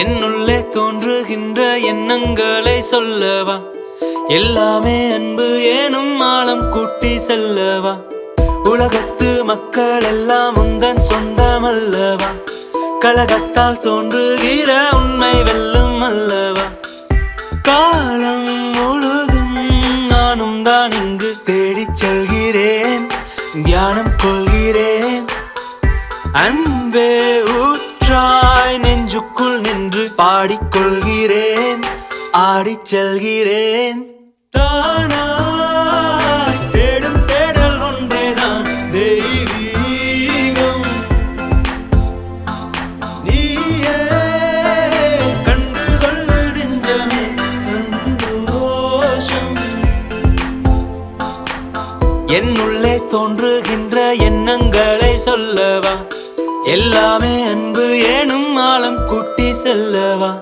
என்னுள்ளே தோன்றுகின்ற எண்ணங்களை சொல்லவா? எல்லாமே அன்பு ஏனும் ஆழம் கூட்டி செல்லவா? உலகத்து மக்கள் எல்லாம் உந்தன் சொந்தம் அல்லவா கழகத்தால் தோன்றுகிற உண்மை வெல்லும் அல்லவா? காலம் முழுதும் நானும் தான் இங்கு தேடிச் செல்கிறேன் தியானம் கொள்கிறேன். அன்பே ஊற்றாய் நெஞ்சுக்குள் நின்று பாடிக்கொள்கிறேன் ஆடிச் செல்கிறேன். தானா தேடும் என்னுள்ளே தோன்றுகின்ற எண்ணங்களை சொல்லவா? எல்லாமே அன்பு ஏனும் ஆழம் கூட்டி செல்லவா?